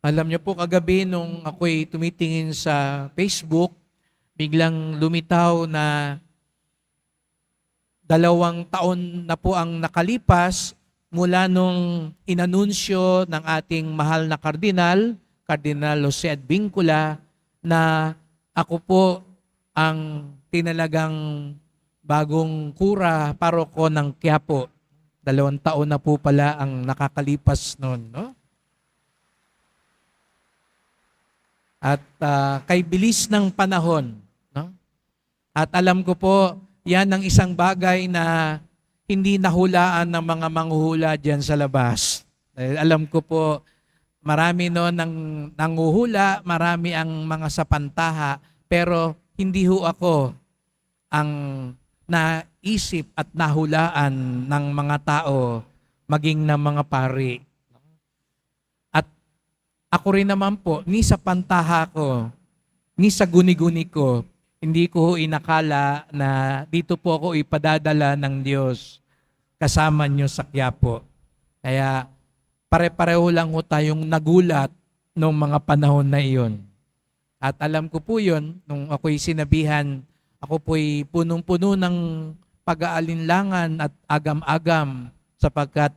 Alam niyo po, kagabi nung ako'y tumitingin sa Facebook, biglang lumitaw na dalawang taon na po ang nakalipas mula nung inanunsyo ng ating mahal na kardinal, Kardinal Jose Advincula, na ako po ang tinalagang bagong kura paroko ng Quiapo. Dalawang taon na po pala ang nakakalipas noon, no? At ah, kay bilis ng panahon, no? At alam ko po, yan ang isang bagay na hindi nahulaan ng mga manghuhula diyan sa labas. Dahil alam ko po, marami no nang nanguhula, marami ang mga sapantaha, pero hindi ho ako ang naisip at nahulaan ng mga tao maging ng mga pari. Ako rin naman po, ni sa pantaha ko, ni sa guni-guni ko, hindi ko inakala na dito po ako ipadadala ng Diyos kasama nyo sa Quiapo. Kaya pare-pareho lang ho tayong nagulat noong mga panahon na iyon. At alam ko po yun, nung ako'y sinabihan, ako po'y punong-puno ng pag-aalinlangan at agam-agam sapagkat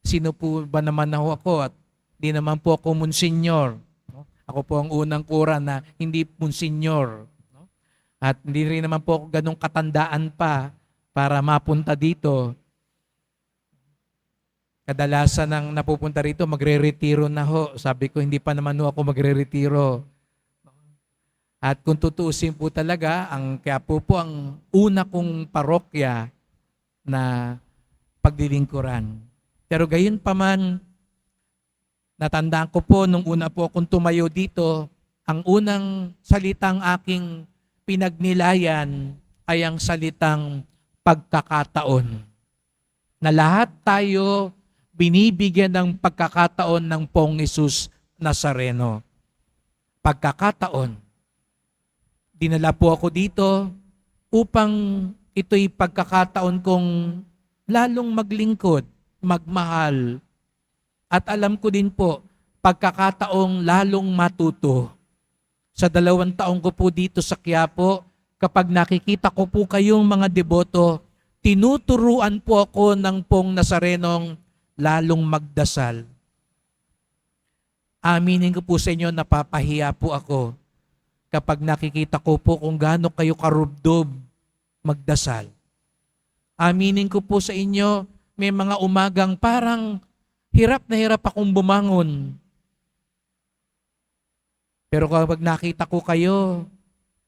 sino po ba naman ako at di naman po ako monsinyor. no? Ako po ang unang kura na hindi monsinyor. no? At hindi rin naman po ako ganong katandaan pa para mapunta dito. Kadalasan ng napupunta rito, magre-retiro na ho. Sabi ko, hindi pa naman ho ako magre-retiro. At kung tutuusin po talaga, ang kaya po po ang una kong parokya na paglilingkuran. Pero gayon pa man, natandaan ko po nung una po akong tumayo dito, ang unang salitang aking pinagnilayan ay ang salitang pagkakataon. Na lahat tayo binibigyan ng pagkakataon ng Pong Isus Nazareno. Pagkakataon. Dinala po ako dito upang ito'y pagkakataon kong lalong maglingkod, magmahal. At alam ko din po, pagkakataong lalong matuto. Sa dalawang taong ko po dito sa Quiapo, kapag nakikita ko po kayong mga deboto, tinuturuan po ako ng pong Nazarenong lalong magdasal. Aminin ko po sa inyo, napapahiya po ako kapag nakikita ko po kung gaano kayo karubdob magdasal. Aminin ko po sa inyo, may mga umagang parang hirap na hirap akong bumangon. Pero kapag nakita ko kayo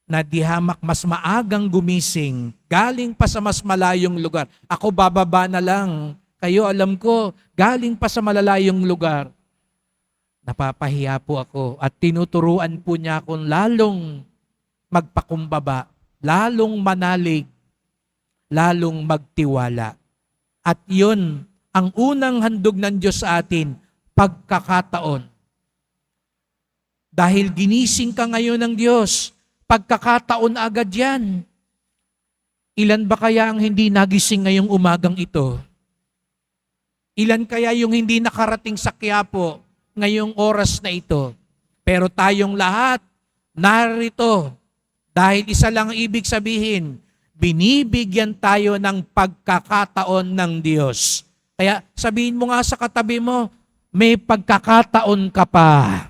na di hamak mas maagang gumising, galing pa sa mas malayong lugar, ako bababa na lang. Kayo alam ko, galing pa sa malalayong lugar. Napapahiya po ako at tinuturuan po niya akong lalong magpakumbaba, lalong manalig, lalong magtiwala. At yun, ang unang handog ng Diyos sa atin, pagkakataon. Dahil ginising ka ngayon ng Diyos, pagkakataon agad yan. Ilan ba kaya ang hindi nagising ngayong umagang ito? Ilan kaya yung hindi nakarating sa Quiapo ngayong oras na ito? Pero tayong lahat narito dahil isa lang ang ibig sabihin, binibigyan tayo ng pagkakataon ng Diyos. Kaya sabihin mo nga sa katabi mo, may pagkakataon ka pa.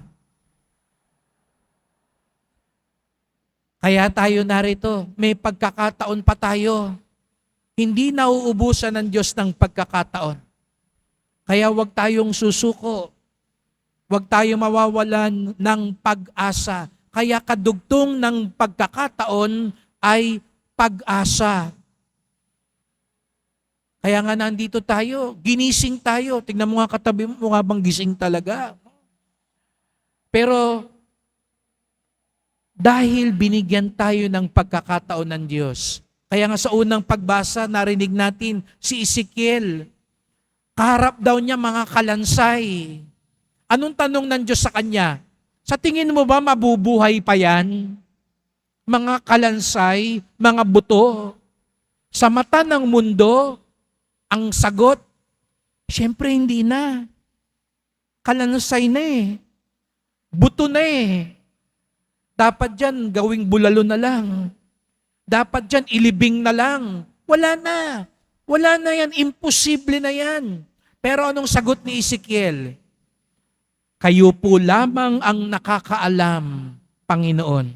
Kaya tayo narito, may pagkakataon pa tayo. Hindi nauubusan ng Diyos ng pagkakataon. Kaya wag tayong susuko. Wag tayong mawawalan ng pag-asa. Kaya kadugtong ng pagkakataon ay pag-asa. Kaya nga nandito tayo, ginising tayo. Tingnan mo nga katabi mo, mukha bang gising talaga. Pero dahil binigyan tayo ng pagkakataon ng Diyos. Kaya nga sa unang pagbasa, narinig natin si Ezekiel. Kaharap daw niya mga kalansay. Anong tanong ng Diyos sa kanya? Sa tingin mo ba mabubuhay pa yan? Mga kalansay, mga buto. Sa mata ng mundo, ang sagot, syempre hindi na. Kalansay na eh. Buto na eh. Dapat dyan, gawing bulalo na lang. Dapat dyan, ilibing na lang. Wala na. Wala na yan. Imposible na yan. Pero anong sagot ni Ezekiel? Kayo po lamang ang nakakaalam, Panginoon.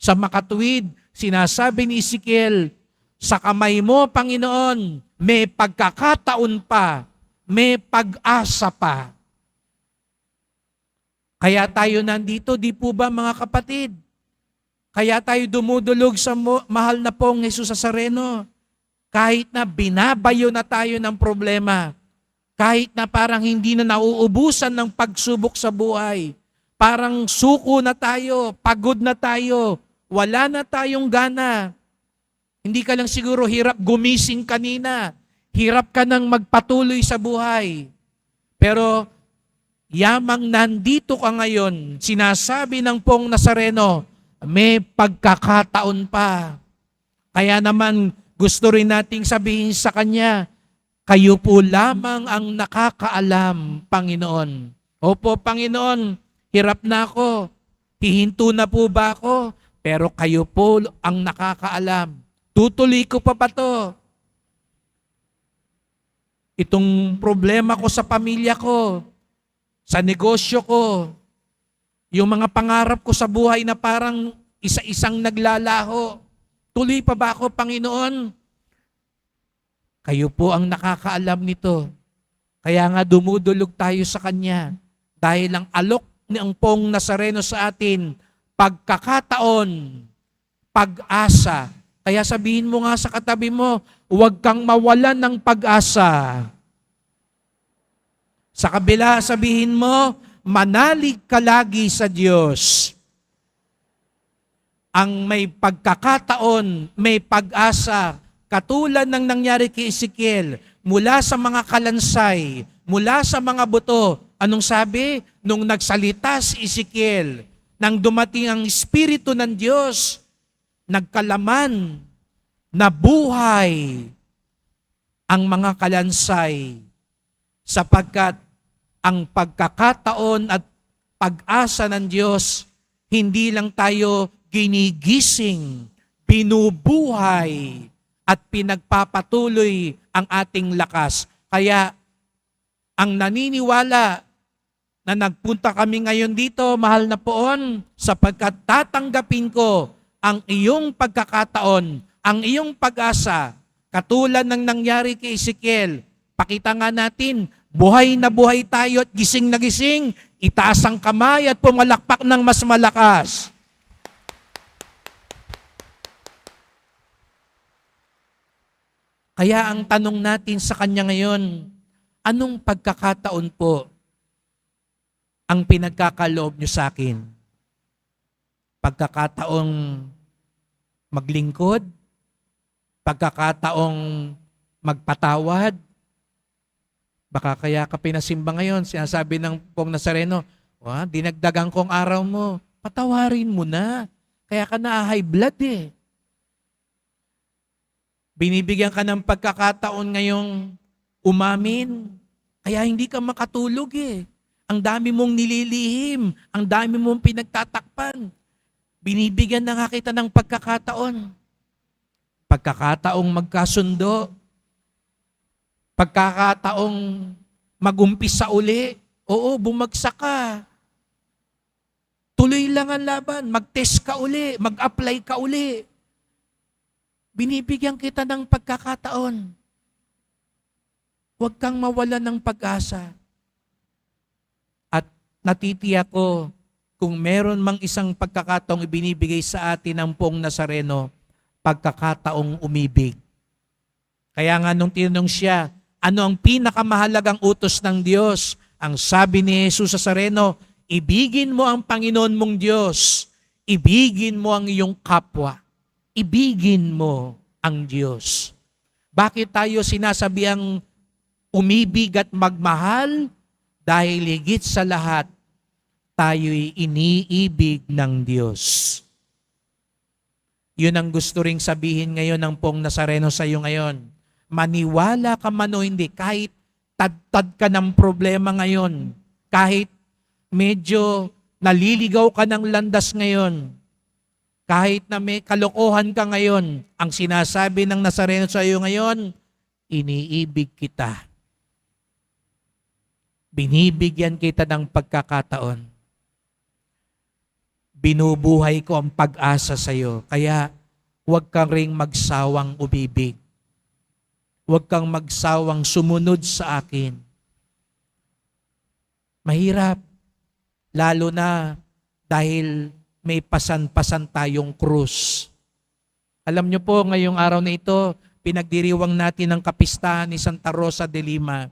Sa makatuwid, sinasabi ni Ezekiel, sa kamay mo, Panginoon, may pagkakataon pa, may pag-asa pa. Kaya tayo nandito, di po ba mga kapatid? Kaya tayo dumudulog sa mahal na pong Jesus Nazareno. Kahit na binabayo na tayo ng problema, kahit na parang hindi na nauubusan ng pagsubok sa buhay, parang suko na tayo, pagod na tayo, wala na tayong gana. Hindi ka lang siguro hirap gumising kanina, hirap ka nang magpatuloy sa buhay. Pero yamang nandito ka ngayon, sinasabi ng pong Nazareno, may pagkakataon pa. Kaya naman gusto rin nating sabihin sa Kanya, kayo po lamang ang nakakaalam, Panginoon. Opo, Panginoon, hirap na ako. Hihinto na po ba ako? Pero kayo po ang nakakaalam. Tutuloy ko pa ba to? Itong problema ko sa pamilya ko, sa negosyo ko, yung mga pangarap ko sa buhay na parang isa-isang naglalaho. Tuloy pa ba ako, Panginoon? Kayo po ang nakakaalam nito. Kaya nga dumudulog tayo sa Kanya dahil ang alok ng pong Nazareno sa atin, pagkakataon, pag-asa. Kaya sabihin mo nga sa katabi mo, huwag kang mawalan ng pag-asa. Sa kabila, sabihin mo, manalig ka lagi sa Diyos. Ang may pagkakataon, may pag-asa, katulad ng nangyari kay Ezekiel, mula sa mga kalansay, mula sa mga buto, anong sabi? Nung nagsalita si Ezekiel, nang dumating ang Espiritu ng Diyos, nagkalaman, nabuhay ang mga kalansay sapagkat ang pagkakataon at pag-asa ng Diyos, hindi lang tayo ginigising, binubuhay, at pinagpapatuloy ang ating lakas. Kaya ang naniniwala na nagpunta kami ngayon dito, mahal na poon, sapagkat tatanggapin ko ang iyong pagkakataon, ang iyong pag-asa, katulad ng nangyari kay Ezekiel. Pakita nga natin, buhay na buhay tayo at gising na gising, itaas ang kamay at pumalakpak ng mas malakas. Kaya ang tanong natin sa Kanya ngayon, anong pagkakataon po ang pinagkakaloob niyo sa akin? Pagkakataong maglingkod? Pagkakataong magpatawad? Baka kaya ka pinasimba ngayon, sinasabi ng pong Nazareno, Wah, dinagdagan kong araw mo, patawarin mo na. Kaya ka na high blood eh. Binibigyan ka ng pagkakataon ngayong umamin. Kaya hindi ka makatulog eh. Ang dami mong nililihim. Ang dami mong pinagtatakpan. Binibigyan na nga kita ng pagkakataon. Pagkakataong magkasundo. Pagkakataong magumpisa uli. Oo, bumagsak ka. Tuloy lang ang laban. Mag-test ka uli. Mag-apply ka uli binibigyan kita ng pagkakataon. Huwag kang mawala ng pag-asa. At natitiyak ko, kung meron mang isang pagkakataong ibinibigay sa atin ng pong Nazareno, pagkakataong umibig. Kaya nga nung tinanong siya, ano ang pinakamahalagang utos ng Diyos? Ang sabi ni Jesus sa Nazareno, ibigin mo ang Panginoon mong Diyos. Ibigin mo ang iyong kapwa ibigin mo ang Diyos. Bakit tayo sinasabiang umibig at magmahal? Dahil higit sa lahat, tayo'y iniibig ng Diyos. Yun ang gusto ring sabihin ngayon ng pong Nazareno sa iyo ngayon. Maniwala ka man o hindi, kahit tad-tad ka ng problema ngayon, kahit medyo naliligaw ka ng landas ngayon, kahit na may kalokohan ka ngayon, ang sinasabi ng Nazareno sa iyo ngayon, iniibig kita. Binibigyan kita ng pagkakataon. Binubuhay ko ang pag-asa sa iyo. Kaya huwag kang ring magsawang umibig. Huwag kang magsawang sumunod sa akin. Mahirap. Lalo na dahil may pasan-pasan tayong krus. Alam niyo po, ngayong araw na ito, pinagdiriwang natin ang kapistahan ni Santa Rosa de Lima.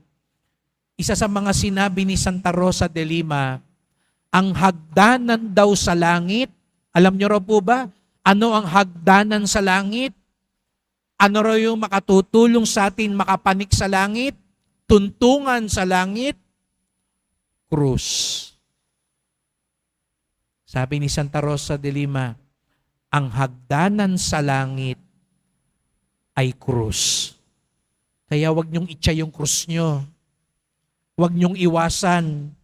Isa sa mga sinabi ni Santa Rosa de Lima, ang hagdanan daw sa langit, alam niyo raw po ba, ano ang hagdanan sa langit? Ano raw yung makatutulong sa atin makapanik sa langit? Tuntungan sa langit? Krus. Sabi ni Santa Rosa de Lima, ang hagdanan sa langit ay krus. Kaya wag niyong itcha yung krus nyo. Wag niyong iwasan.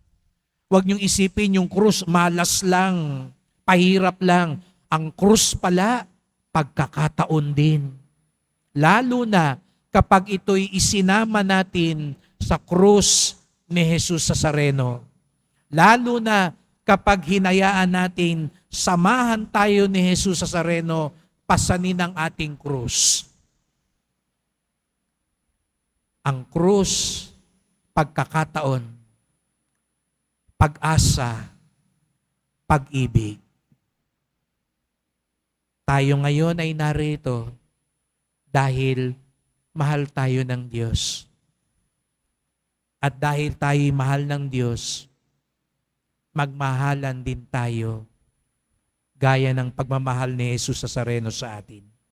Wag niyong isipin yung krus, malas lang, pahirap lang. Ang krus pala, pagkakataon din. Lalo na kapag ito'y isinama natin sa krus ni Jesus sa Sareno. Lalo na kapag hinayaan natin samahan tayo ni Jesus sa Sareno, pasanin ang ating krus. Ang krus, pagkakataon, pag-asa, pag-ibig. Tayo ngayon ay narito dahil mahal tayo ng Diyos. At dahil tayo mahal ng Diyos, magmahalan din tayo gaya ng pagmamahal ni Jesus sa sareno sa atin.